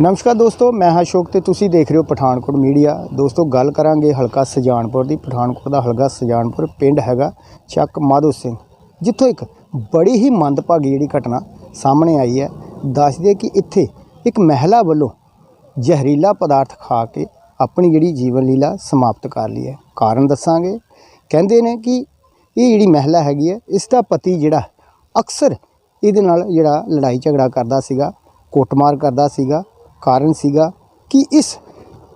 ਨਮਸਕਾਰ ਦੋਸਤੋ, ਮੈਂ ਹਾਂ ਅਸ਼ੋਕ ਤੇ ਤੁਸੀਂ ਦੇਖ ਰਹੇ ਹੋ ਪਠਾਨਕੋਟ ਮੀਡੀਆ। ਦੋਸਤੋ, ਗੱਲ ਕਰਾਂਗੇ ਹਲਕਾ ਸੁਜਾਨਪੁਰ ਦੀ। ਪਠਾਨਕੋਟ ਦਾ ਹਲਕਾ ਸੁਜਾਨਪੁਰ ਪਿੰਡ ਹੈਗਾ ਚੱਕ ਮਾਧੋ ਸਿੰਘ। ਜਿੱਥੋਂ ਇੱਕ ਬੜੀ ਹੀ ਮੰਦਭਾਗੀ ਜਿਹੜੀ ਘਟਨਾ ਸਾਹਮਣੇ ਆਈ ਹੈ। ਦੱਸਦੇ ਕਿ ਇੱਥੇ ਇੱਕ ਮਹਿਲਾ ਵੱਲੋਂ ਜ਼ਹਿਰੀਲਾ ਪਦਾਰਥ ਖਾ ਕੇ ਆਪਣੀ ਜਿਹੜੀ ਜੀਵਨ ਲੀਲਾ ਸਮਾਪਤ ਕਰ ਲਈ ਹੈ। ਕਾਰਨ ਦੱਸਾਂਗੇ। ਕਹਿੰਦੇ ਨੇ ਕਿ ਇਹ ਜਿਹੜੀ ਮਹਿਲਾ ਹੈਗੀ ਹੈ, ਇਸ ਦਾ ਪਤੀ ਜਿਹੜਾ ਅਕਸਰ ਇਹਦੇ ਨਾਲ ਜਿਹੜਾ ਲੜਾਈ ਝਗੜਾ ਕਰਦਾ ਸੀਗਾ, ਕੁੱਟਮਾਰ ਕਰਦਾ ਸੀਗਾ। ਕਾਰਨ ਸੀਗਾ ਕਿ ਇਸ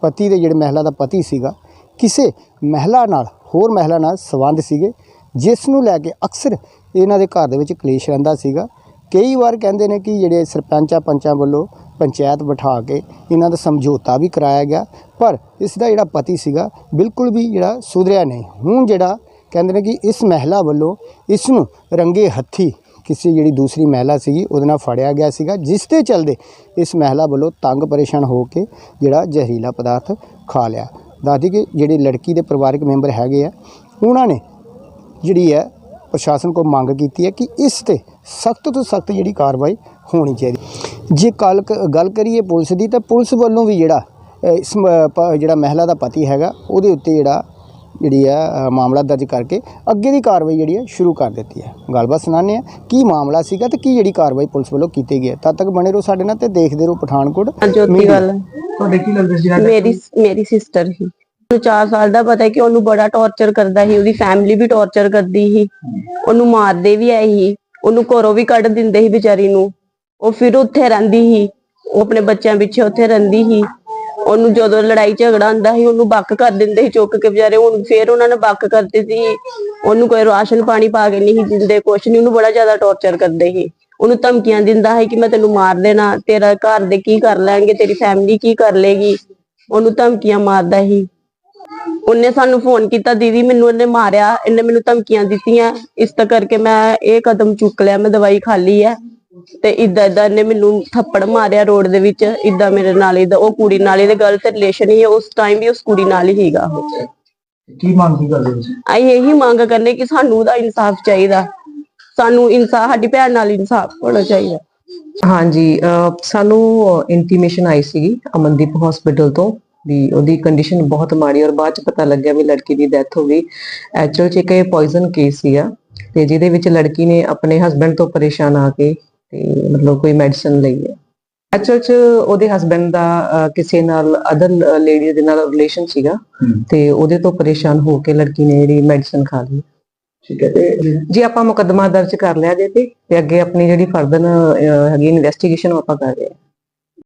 ਪਤੀ ਦੇ ਜਿਹੜੇ ਮਹਿਲਾ ਦਾ ਪਤੀ ਸੀਗਾ, ਕਿਸੇ ਮਹਿਲਾ ਨਾਲ, ਹੋਰ ਮਹਿਲਾ ਨਾਲ ਸੰਬੰਧ ਸੀਗੇ, ਜਿਸ ਨੂੰ ਲੈ ਕੇ ਅਕਸਰ ਇਹਨਾਂ ਦੇ ਘਰ ਦੇ ਵਿੱਚ ਕਲੇਸ਼ ਰਹਿੰਦਾ ਸੀਗਾ। ਕਈ ਵਾਰ ਕਹਿੰਦੇ ਨੇ ਕਿ ਜਿਹੜੇ ਸਰਪੰਚਾਂ ਪੰਚਾਂ ਵੱਲੋਂ ਪੰਚਾਇਤ ਬਿਠਾ ਕੇ ਇਹਨਾਂ ਦਾ ਸਮਝੌਤਾ ਵੀ ਕਰਾਇਆ ਗਿਆ, ਪਰ ਇਸ ਦਾ ਜਿਹੜਾ ਪਤੀ ਸੀਗਾ ਬਿਲਕੁਲ ਵੀ ਜਿਹੜਾ ਸੁਧਰਿਆ ਨਹੀਂ। ਹੁਣ ਜਿਹੜਾ ਕਹਿੰਦੇ ਨੇ ਕਿ ਇਸ ਮਹਿਲਾ ਵੱਲੋਂ ਇਸ ਨੂੰ ਰੰਗੇ ਹੱਥੀ ਕਿਸੇ ਜਿਹੜੀ ਦੂਸਰੀ ਮਹਿਲਾ ਸੀਗੀ, ਉਹਦੇ ਨਾਲ ਫੜਿਆ ਗਿਆ ਸੀਗਾ, ਜਿਸ ਦੇ ਚਲਦੇ ਇਸ ਮਹਿਲਾ ਵੱਲੋਂ ਤੰਗ ਪਰੇਸ਼ਾਨ ਹੋ ਕੇ ਜਿਹੜਾ ਜ਼ਹਿਰੀਲਾ ਪਦਾਰਥ ਖਾ ਲਿਆ। ਦਾਦੀ ਕਿ ਜਿਹੜੇ ਲੜਕੀ ਦੇ ਪਰਿਵਾਰਕ ਮੈਂਬਰ ਹੈਗੇ ਆ, ਉਹਨਾਂ ਨੇ ਜਿਹੜੀ ਹੈ ਪ੍ਰਸ਼ਾਸਨ ਕੋਲ ਮੰਗ ਕੀਤੀ ਹੈ ਕਿ ਇਸ ਤੇ ਸਖਤ ਤੋਂ ਸਖਤ ਜਿਹੜੀ ਕਾਰਵਾਈ ਹੋਣੀ ਚਾਹੀਦੀ। ਜੇ ਕੱਲ ਗੱਲ ਕਰੀਏ ਪੁਲਿਸ ਦੀ, ਤਾਂ ਪੁਲਿਸ ਵੱਲੋਂ ਵੀ ਜਿਹੜਾ ਇਸ ਮ- ਪ- ਜਿਹੜਾ ਮਹਿਲਾ ਦਾ ਪਤੀ ਹੈਗਾ, ਉਹਦੇ ਉੱਤੇ ਜਿਹੜਾ ਜਿਹੜੀ ਹੈ ਮਾਮਲਾ ਦਰਜ ਕਰਕੇ ਅੱਗੇ ਦੀ ਕਾਰਵਾਈ ਜਿਹੜੀ ਹੈ ਸ਼ੁਰੂ ਕਰ ਦਿੱਤੀ ਹੈ। ਗੱਲਬਾਤ ਸੁਣਾਉਂਦੇ ਆ ਕੀ ਮਾਮਲਾ ਸੀਗਾ ਤੇ ਕੀ ਜਿਹੜੀ ਕਾਰਵਾਈ ਪੁਲਿਸ ਵੱਲੋਂ ਕੀਤੀ ਗਈ ਹੈ। ਤਦ ਤੱਕ ਬਣੇ ਰਹੋ ਸਾਡੇ ਨਾਲ ਤੇ ਦੇਖਦੇ ਰਹੋ ਪਠਾਨਕੋਟ ਜੋਤੀ Media। ਗੱਲ ਤੁਹਾਡੇ ਕੀ ਲੱਗਦਾ ਸੀ ਜਿਹੜਾ ਮੇਰੀ ਮੇਰੀ ਸਿਸਟਰ ਹੀ ਉਹਨੂੰ 4 ਸਾਲ ਦਾ ਪਤਾ ਹੈ ਕਿ ਉਹਨੂੰ ਬੜਾ ਟੌਰਚਰ ਕਰਦਾ ਸੀ ਉਹਦੀ ਫੈਮਿਲੀ ਵੀ ਟੌਰਚਰ ਕਰਦੀ ਸੀ। ਉਹਨੂੰ ਮਾਰਦੇ ਵੀ ਆਏ ਸੀ। ਉਹਨੂੰ ਘਰੋਂ ਵੀ ਕੱਢ ਦਿੰਦੇ ਸੀ ਵਿਚਾਰੀ ਨੂੰ। ਉਹ ਫਿਰ ਉੱਥੇ ਰਹਿੰਦੀ ਸੀ। ਉਹ ਆਪਣੇ ਬੱਚਿਆਂ ਪਿੱਛੇ ਉੱਥੇ ਰਹਿੰਦੀ ਸੀ। ਉਹਨੂੰ ਜਦੋਂ ਲੜਾਈ ਝਗੜਾ ਹੁੰਦਾ ਸੀ, ਉਹਨੂੰ ਬੱਕ ਕਰ ਦਿੰਦੇ ਸੀ ਚੁੱਕ ਕੇ ਵਿਚਾਰੇ। ਹੁਣ ਫੇਰ ਉਹਨਾਂ ਨੇ ਬੱਕ ਕਰਦੇ ਸੀ। ਉਹਨੂੰ ਕੋਈ ਰਾਸ਼ਨ ਪਾਣੀ ਪਾ ਕੇ ਨਹੀਂ ਦਿੰਦੇ, ਕੁਛ ਨਹੀਂ। ਉਹਨੂੰ ਬੜਾ ਜ਼ਿਆਦਾ ਟੌਰਚਰ ਕਰਦੇ ਸੀ। ਉਹਨੂੰ ਧਮਕੀਆਂ ਦਿੰਦਾ ਹੈ ਕਿ ਮੈਂ ਤੈਨੂੰ ਮਾਰ ਦੇਣਾ। ਤੇਰਾ ਘਰ ਦੇ ਕੀ ਕਰ ਲੈਣਗੇ? ਤੇਰੀ ਫੈਮਿਲੀ ਕੀ ਕਰ ਲੇਗੀ ਉਹਨੂੰ ਧਮਕੀਆਂ ਮਾਰਦਾ ਸੀ। ਉਹਨੇ ਸਾਨੂੰ ਫੋਨ ਕੀਤਾ, ਦੀਦੀ, ਮੈਨੂੰ ਇਹਨੇ ਮਾਰਿਆ। ਇਹਨੇ ਮੈਨੂੰ ਧਮਕੀਆਂ ਦਿੱਤੀਆਂ। ਇਸ ਤਾਂ ਕਰਕੇ ਮੈਂ ਇਹ ਕਦਮ ਚੁੱਕ ਲਿਆ। ਮੈਂ ਦਵਾਈ ਖਾ ਲਈ ਹੈ ਤੇ ਇਦਾਂ ਇਦਾਂ ਇਹਨੇ ਮੈਨੂੰ ਥੱਪੜ ਮਾਰਿਆ ਰੋਡ ਦੇ ਵਿੱਚ ਇਦਾਂ ਮੇਰੇ ਨਾਲ ਇਹਦਾ ਉਹ ਕੁੜੀ ਨਾਲ ਇਹਦੇ ਗਲਤ ਰਿਲੇਸ਼ਨ ਹੀ ਹੈ, ਉਸ ਟਾਈਮ ਵੀ ਉਸ ਕੁੜੀ ਨਾਲ ਹੀ ਸੀਗਾ ਉਹ। ਕੀ ਮੰਗ ਕੀ ਕਰਦੇ ਤੁਸੀਂ ਅਸੀਂ ਇਹੀ ਮੰਗ ਕਰਨੇ ਕਿ ਸਾਨੂੰ ਉਹਦਾ ਇਨਸਾਫ ਚਾਹੀਦਾ। ਸਾਨੂੰ ਇਨਸਾਫ ਸਾਡੀ ਭੈਣ ਨਾਲ ਇਨਸਾਫ ਹੋਣਾ ਚਾਹੀਦਾ। ਹਾਂਜੀ ਸਾਨੂੰ ਇੰਟੀਮੇਸ਼ਨ ਆਈ ਸੀਗੀ ਅਮਨਦੀਪ ਹਸਪੀਟਲ ਤੋਂ ਵੀ ਉਹਦੀ ਕੰਡੀਸ਼ਨ ਬਹੁਤ ਮਾੜੀ ਔਰ ਬਾਅਦ ਚ ਪਤਾ ਲੱਗਿਆ ਵੀ ਲੜਕੀ ਦੀ ਡੈਥ ਹੋ ਗਈ। ਐਕਚੁਅਲ ਚ ਇੱਕ ਇਹ ਪੋਇਜ਼ਨ ਕੇਸ ਸੀਗਾ ਤੇ ਜਿਹਦੇ ਵਿੱਚ ਲੜਕੀ ਨੇ ਆਪਣੇ ਹਸਬੰਡ ਤੋਂ ਪਰੇਸ਼ਾਨ ਆ ਕੇ ਤੇ ਮਤਲਬ ਕੋਈ ਮੈਡੀਸਨ ਲਈ ਹੈ। ਐਕਚੁਅਲ ਚ ਉਹਦੇ ਹਸਬੰਡ ਦਾ ਕਿਸੇ ਨਾਲ ਅਦਰ ਲੇਡੀ ਦੇ ਨਾਲ ਰਿਲੇਸ਼ਨ ਸੀਗਾ ਤੇ ਉਹਦੇ ਤੋਂ ਪਰੇਸ਼ਾਨ ਹੋ ਕੇ ਲੜਕੀ ਨੇ ਜਿਹੜੀ ਮੈਡੀਸਨ ਖਾ ਲਈ। ਠੀਕ ਹੈ ਤੇ ਜੀ ਆਪਾਂ ਮੁਕੱਦਮਾ ਦਰਜ ਕਰ ਲਿਆ ਜੇ ਤੇ ਤੇ ਅੱਗੇ ਆਪਣੀ ਜਿਹੜੀ ਫਰਦਰ ਹੈਗੀ ਇਨਵੈਸਟੀਗੇਸ਼ਨ ਆਪਾਂ ਕਰ ਰਹੇ ਹਾਂ।